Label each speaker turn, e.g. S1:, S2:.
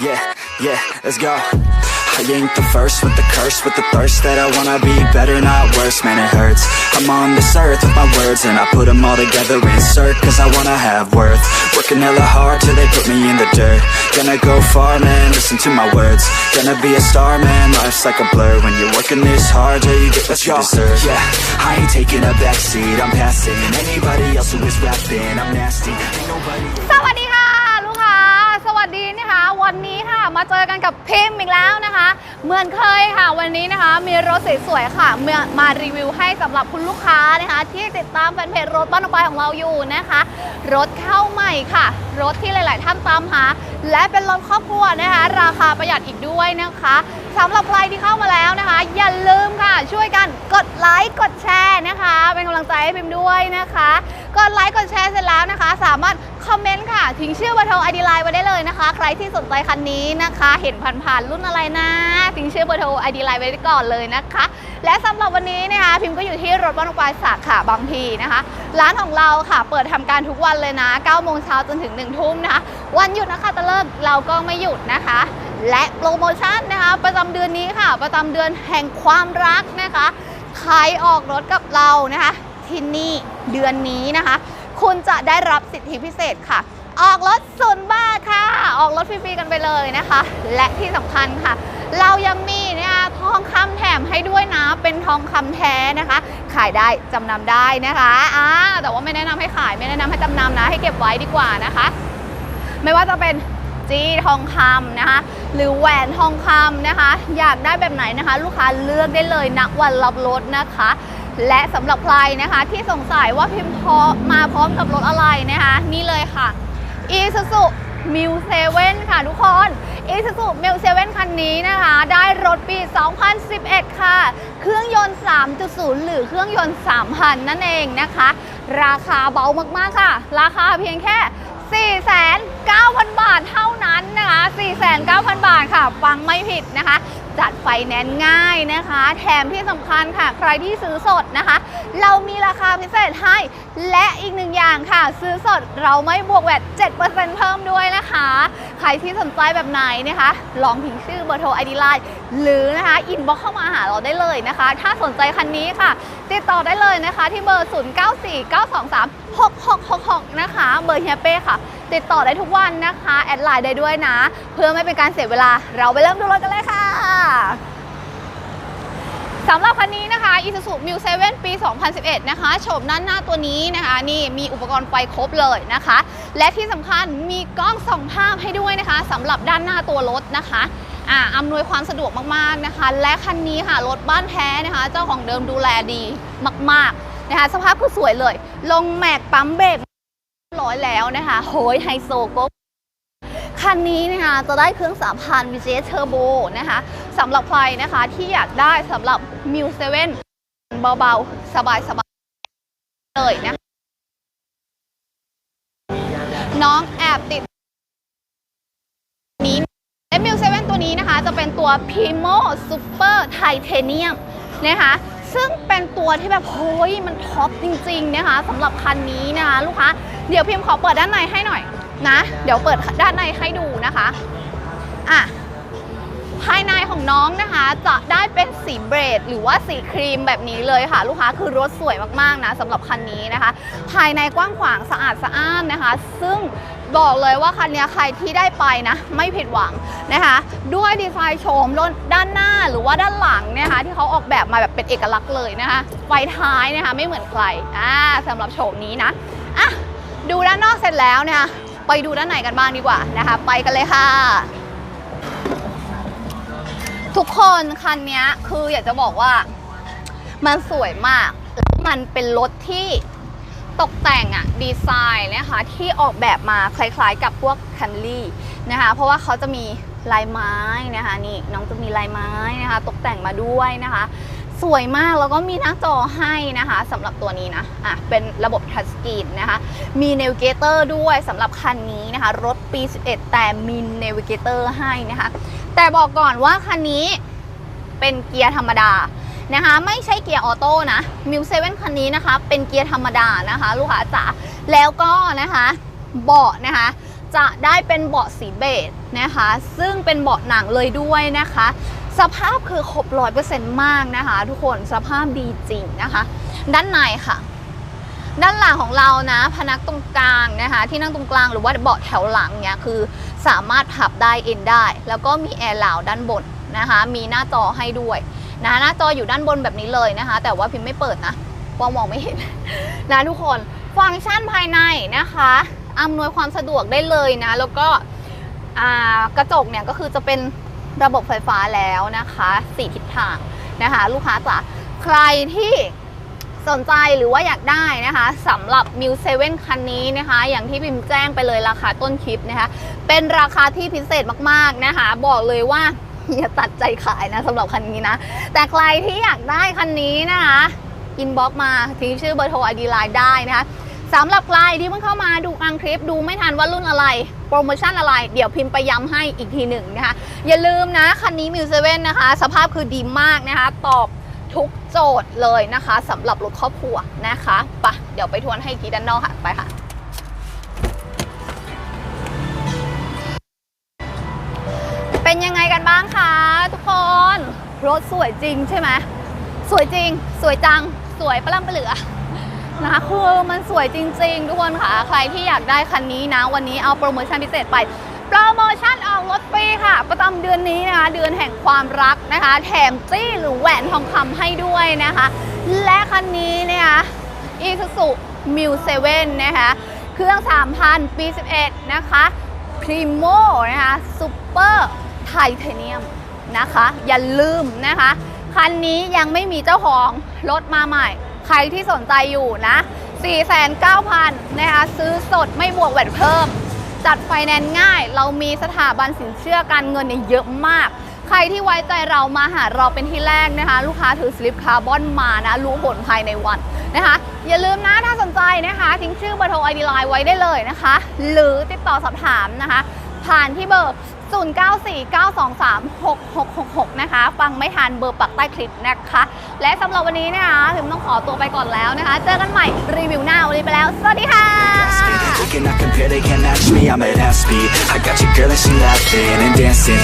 S1: Yeah, yeah, let's go. I ain't the first with the curse, with the thirst that I wanna be better, not worse, man, it hurts. I'm on this earth with my words, and I put them all together, insert, cause I wanna have worth. Working hella hard till they put me in the dirt. Gonna go far, man, listen to my words. Gonna be a star, man, life's like a blur. When you're working this hard, yeah, you get what you deserve. Yeah, I ain't taking a backseat, I'm passing. Anybody else who is rapping, I'm nasty. Ain't nobody.
S2: มาเจอกันกับพิมพ์อีกแล้วนะคะ เหมือนเคยค่ะวันนี้นะคะ มีรถสวยๆค่ะมามารีวิวให้สำหรับคุณลูกค้านะคะ ที่ติดตามแฟนเพจรถบ้านออกไปของเราอยู่นะคะ รถเข้าใหม่ค่ะ รถที่หลาย ๆ ท่านตามหา และเป็นรถครอบครัวนะคะ ราคาประหยัดอีกด้วยนะคะสำหรับใครที่เข้ามาแล้วนะคะ อย่าลืมค่ะช่วยกันกดไลค์กดแชร์นะคะ เป็นกำลังใจให้พิมพ์ด้วยนะคะกดไลค์กดแชร์เสร็จแล้วนะคะ สามารถ คอมเมนต์ค่ะ ทิ้งชื่อเบอร์โทรไอดีไลน์ไว้ได้เลยนะคะ ใครที่สนใจคันนี้นะคะ เห็นผ่านๆรุ่นอะไรนะ ทิ้งชื่อเบอร์โทรไอดีไลน์ไว้ก่อนเลยนะคะ และสำหรับวันนี้นะคะ พิมพ์ก็อยู่ที่รถบ้านปลายสาขาบางพีนะคะ ร้านของเราค่ะ เปิดทำการทุกวันเลยนะ9โมงเช้าจนถึง1ทุ่มนะคะ วันหยุดนะคะตะเลิกเราก็ไม่หยุดนะคะ และโปรโมชั่นนะคะ ประจำเดือนนี้ค่ะ ประจำเดือนแห่งความรักนะคะ ใครออกรถกับเรานะคะที่นี่เดือนนี้นะคะ คุณจะได้รับสิทธิพิเศษค่ะ ออกรถศูนย์บาทค่ะ ออกรถฟรีๆกันไปเลยนะคะ และที่สำคัญค่ะ เรายังมีเนะคะทองคำแถมให้ด้วยนะ เป็นทองคำแท้นะคะ ขายได้จำนำได้นะคะอ่าแต่ว่าไม่แนะนำให้ขายไม่แนะนำให้จำนำนะ ให้เก็บไว้ดีกว่านะคะ ไม่ว่าจะเป็นจี้ทองคำนะคะ หรือแหวนทองคำนะคะ อยากได้แบบไหนนะคะ ลูกค้าเลือกได้เลยณวันรับรถนะคะ และสำหรับใครนะคะที่สงสัยว่าพิมพ์พอมาพร้อมกับรถอะไรนะคะ นี่เลยค่ะ Isuzu m u 7ค่ะทุกคน Isuzu m u 7คันนี้นะคะ ได้รถปี 2011 ค่ะ เครื่องยนต์ 3.0 หรือเครื่องยนต์ 3,000 นั่นเองนะคะ ราคาเบามากๆค่ะ ราคาเพียงแค่ 49,000 บาทเท่านั้นนะคะ 49,000 บาทค่ะ ฟังไม่ผิดนะคะ จัดไฟแนนซ์ง่ายนะคะ แถมที่สำคัญค่ะ ใครที่ซื้อสดนะคะ เรามีราคาพิเศษให้ และอีกหนึ่งอย่างค่ะ ซื้อสดเราไม่บวกแวด7%เพิ่มด้วยนะคะ ใครที่สนใจแบบไหนนะคะ ลองพิมพ์ชื่อเบอร์โทรไอดีไลน์หรือนะคะอินบ็อกเข้ามาหาเราได้เลยนะคะ ถ้าสนใจคันนี้ค่ะ ติดต่อได้เลยนะคะที่เบอร์ 0949236666 นะคะ เบอร์เฮียเป้ค่ะ ติดต่อได้ทุกวันนะคะ แอดไลน์ได้ด้วยนะ เพื่อไม่เป็นการเสียเวลา เราไปเริ่มดูรถกันเลยค่ะสำหรับคันนี้นะคะ Isuzu m u 7ปี 2011 นะคะโฉมด้านหน้าตัวนี้นะคะ นี่มีอุปกรณ์ไฟครบเลยนะคะ และที่สำคัญมีกล้องส่องภาพให้ด้วยนะคะสำหรับด้านหน้าตัวรถนะคะอ่าอำนวยความสะดวกมากๆนะคะ และคันนี้ค่ะรถบ้านแท้นะคะ เจ้าของเดิมดูแลดีมากๆนะคะ สภาพคือสวยเลย ลงแม็กปั๊มเบรกร้อยแล้วนะคะโหยไฮโซโกคันนี้นะคะจะได้เครื่อง3,000 VGS Turbo นะคะสำหรับใครนะคะที่อยากได้สำหรับ m u 7เบาๆ สบายๆเลยนะ น้องแอบติดนี้และ m u 7ตัวนี้นะคะ จะเป็นตัว Primo Super Titanium นะคะซึ่งเป็นตัวที่แบบโฮ้ยมันท็อปจริง ๆ นะคะสำหรับคันนี้นะคะลูกค้าเดี๋ยวพิมพ์ขอเปิดด้านในให้หน่อยนะ เดี๋ยวเปิดด้านในให้ดูนะคะอะ น้องนะคะจะได้เป็นสีเบรด หรือว่าสีครีมแบบนี้เลยค่ะ ลูกค้าคือรถสวยมากๆนะสำหรับคันนี้นะคะ ภายในกว้างขวางสะอาดสะอ้านนะคะ ซึ่งบอกเลยว่าคันนี้ใครที่ได้ไปนะ ไม่ผิดหวังนะคะ ด้วยดีไซน์โฉมด้านหน้าหรือว่าด้านหลังนะคะ ที่เขาออกแบบมาแบบเป็นเอกลักษณ์เลยนะคะไฟท้ายนะคะ ไม่เหมือนใครอ่าสำหรับโฉมนี้นะอะดูด้านนอกเสร็จแล้วเนะคะไปดูด้านในกันบ้างดีกว่านะคะ ไปกันเลยค่ะ ทุกคนคันนี้คืออยากจะบอกว่ามันสวยมาก แล้วมันเป็นรถที่ตกแต่งอะดีไซน์นะคะ ที่ออกแบบมาคล้ายๆกับพวกแคมรี่นะคะ เพราะว่าเขาจะมีลายไม้นะคะนี่น้องจะมีลายไม้นะคะ ตกแต่งมาด้วยนะคะ สวยมากแล้วก็มีหน้าจอให้นะคะสำหรับตัวนี้นะอะเป็นระบบทัชสกรีนนะคะ มีเนวิเกเตอร์ด้วยสำหรับคันนี้นะคะ รถปี 11 แต่มีเนวิเกเตอร์ให้นะคะ แต่บอกก่อนว่าคันนี้เป็นเกียร์ธรรมดานะคะ ไม่ใช่เกียร์ออโต้นะมิวเซเว่นคันนี้นะคะ เป็นเกียร์ธรรมดานะคะ ลูกค้าจ๋าแล้วก็นะคะเบาะนะคะ จะได้เป็นเบาะสีเบจนะคะ ซึ่งเป็นเบาะหนังเลยด้วยนะคะ สภาพคือครบร้อยเปอร์เซ็นต์มากนะคะ ทุกคนสภาพดีจริงนะคะ ด้านในค่ะ ด้านหลังของเรานะ พนักตรงกลางนะคะ ที่นั่งตรงกลางหรือว่าเบาะแถวหลังเนี่ยคือสามารถพับได้เอ็นได้ แล้วก็มีแอร์เหลาด้านบนนะคะ มีหน้าจอให้ด้วยนะหน้าจออยู่ด้านบนแบบนี้เลยนะคะ แต่ว่าพิมพ์ไม่เปิดนะเพรามองไม่เห็นนะทุกคนฟังก์ชันภายในนะคะอำนวยความสะดวกได้เลยนะ แล้วก็กระจกเนี่ยก็คือจะเป็นระบบไฟฟ้าแล้วนะคะสี่ทิศทางนะคะ ลูกค้าจ๋าใครที่ สนใจหรือว่าอยากได้นะคะสำหรับ m ิวเซเว่นคันนี้นะคะ อย่างที่พิมพ์แจ้งไปเลยราคาต้นคลิปนะคะ เป็นราคาที่พิเศษมากๆนะคะ บอกเลยว่าอย่าตัดใจขายนะสำหรับคันนี้นะ แต่ใครที่อยากได้คันนี้นะคะอินบ็อกมาทิ้งชื่อเบอร์โทรไอดีไลน์ได้นะคะสำหรับใครที่เพิ่งเข้ามาดูกลางคลิปดูไม่ทันว่ารุ่นอะไร โปรโมชั่นอะไร เดี๋ยวพิมพ์ไปย้ำให้อีกทีหนึ่งนะคะ อย่าลืมนะ คันนี้มิวเซเว่นนะคะ สภาพคือดีมากนะคะ ตอบ โจทย์เลยนะคะสำหรับรถครอบครัวนะคะไปะเดี๋ยวไปทวนให้กีด้านนอกค่ะไปค่ะเป็นยังไงกันบ้างคะทุกคนรถสวยจริงใช่ไหมสวยจริง สวยจังสวยปะล่ำปะเหลือนะคะคือมันสวยจริง ๆ ทุกคนค่ะ ใครที่อยากได้คันนี้นะ วันนี้เอาโปรโมชั่นพิเศษไป โปรโมชั่นออกรถฟรีค่ะ ประจำเดือนนี้นะคะ เดือนแห่งความรักนะคะ แถมจี้หรือแหวนทองคำให้ด้วยนะคะ และคันนี้เนี่ยอีซูซูมิวเซเว่นนะคะ เครื่อง 3,000 ปี 11 นะคะพรีโมนะคะซูเปอร์ไทเทเนียมนะคะ อย่าลืมนะคะ คันนี้ยังไม่มีเจ้าของรถมาใหม่ ใครที่สนใจอยู่นะ 4,9,000นะคะ ซื้อสดไม่บวกแหวดเพิ่ม จัดไฟแนนซ์ง่าย เรามีสถาบันสินเชื่อการเงินเนี่ยเยอะมาก ใครที่ไว้ใจเรามาหาเราเป็นที่แรกนะคะ ลูกค้าถือสลิปคาร์บอนมานะ รู้ผลภายในวันนะคะ อย่าลืมนะถ้าสนใจนะคะทิ้งชื่อเบอร์โทรไอดีไลน์ไว้ได้เลยนะคะ หรือติดต่อสอบถามนะคะ ผ่านที่เบอร์ 0949236666 ฟังไม่ทันเบอร์ปักใต้คลิปนะคะ และสำหรับวันนี้นะคะถึงต้องขอตัวไปก่อนแล้วนะคะ เจอกันใหม่รีวิวหน้าวันนี้ไปแล้ว สวัสดีค่ะ
S1: They cannot compare, they can't match me, I'm at half speed I got your girl and she laughing and dancing